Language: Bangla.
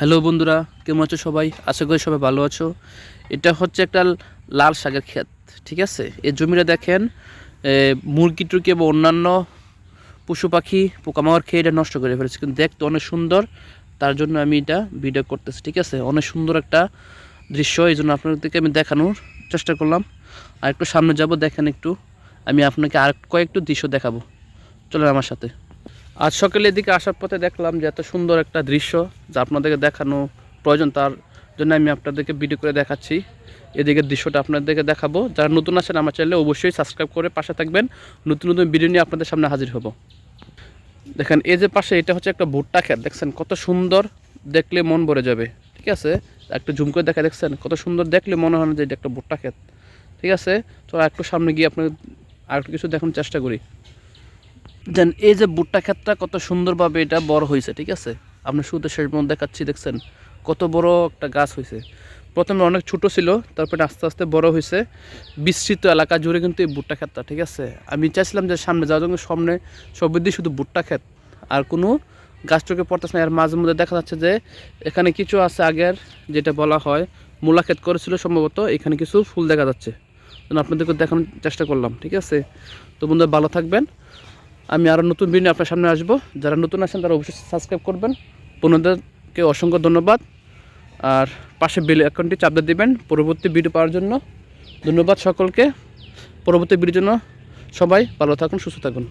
হ্যালো বন্ধুরা, কেমন আছো সবাই? আশা করি সবাই ভালো আছো। এটা হচ্ছে একটা লাল শাকের ক্ষেত, ঠিক আছে? এই জমিটা দেখেন মুরগি, টুরগি এবং অন্যান্য পশু পাখি, পোকামাকড় খেয়ে এটা নষ্ট করে ফেলেছে। কিন্তু দেখতে অনেক সুন্দর, তার জন্য আমি এটা ভিডিও করতেছি, ঠিক আছে? অনেক সুন্দর একটা দৃশ্য, এই জন্য আপনাদেরকে আমি দেখানোর চেষ্টা করলাম। আর একটু সামনে যাব, দেখেন একটু। আমি আপনাকে আর কয়েকটু দৃশ্য দেখাবো। চলেন আমার সাথে। আজ সকালে এদিকে আসার পথে দেখলাম যে এত সুন্দর একটা দৃশ্য যা আপনাদেরকে দেখানো প্রয়োজন, তার জন্য আমি আপনাদেরকে ভিডিও করে দেখাচ্ছি। এদিকে দৃশ্যটা আপনাদেরকে দেখাবো। যারা নতুন আসেন আমার চ্যানেলে অবশ্যই সাবস্ক্রাইব করে পাশে থাকবেন। নতুন নতুন ভিডিও নিয়ে আপনাদের সামনে হাজির হব। দেখেন, এই যে পাশে এটা হচ্ছে একটা ভুট্টা ক্ষেত। দেখছেন, কত সুন্দর দেখলে মন ভরে যাবে। ঠিক আছে? একটু ঝুম করে দেখা দেখছেন? কত সুন্দর দেখলে মনে হয় না যে এটা একটা ভুট্টা ক্ষেত। ঠিক আছে? তো একটু সামনে গিয়ে আপনার আর কিছু দেখানোর চেষ্টা করি। দেন এই যে ভুট্টা ক্ষেতটা কত সুন্দরভাবে এটা বড় হয়েছে, ঠিক আছে? আপনি শুরুতে শেষ পর্যন্ত দেখাচ্ছি, দেখছেন? কত বড় একটা গাছ হয়েছে। প্রথমে অনেক ছোট ছিল, তারপরে আস্তে আস্তে বড় হয়েছে। বিস্তৃত এলাকা জুড়ে কিন্তু এই ভুট্টা ক্ষেতটা, ঠিক আছে? আমি চাইছিলাম যে সামনে যাওয়ার জন্য সামনে সবদিকে শুধু ভুট্টা ক্ষেত, আর কোনো গাছটাকে পড়তেছে না। আর মাঝে মধ্যে দেখা যাচ্ছে যে এখানে কিছু আছে আগের, যেটা বলা হয় মূলা ক্ষেত করেছিল সম্ভবত, এখানে কিছু ফুল দেখা যাচ্ছে। আপনাদেরকে দেখানোর চেষ্টা করলাম, ঠিক আছে? তো বন্ধুরা, ভালো থাকবেন। আমি আরও নতুন ভিডিও আপনার সামনে আসব। যারা নতুন আসেন তারা অবশ্যই সাবস্ক্রাইব করবেন। বন্ধুদেরকে অসংখ্য ধন্যবাদ। আর পাশে বেল অ্যাকাউন্টটি চাপ দিয়ে দেবেন পরবর্তী ভিডিও পাওয়ার জন্য। ধন্যবাদ সকলকে। পরবর্তী ভিডিওর জন্য সবাই ভালো থাকুন, সুস্থ থাকুন।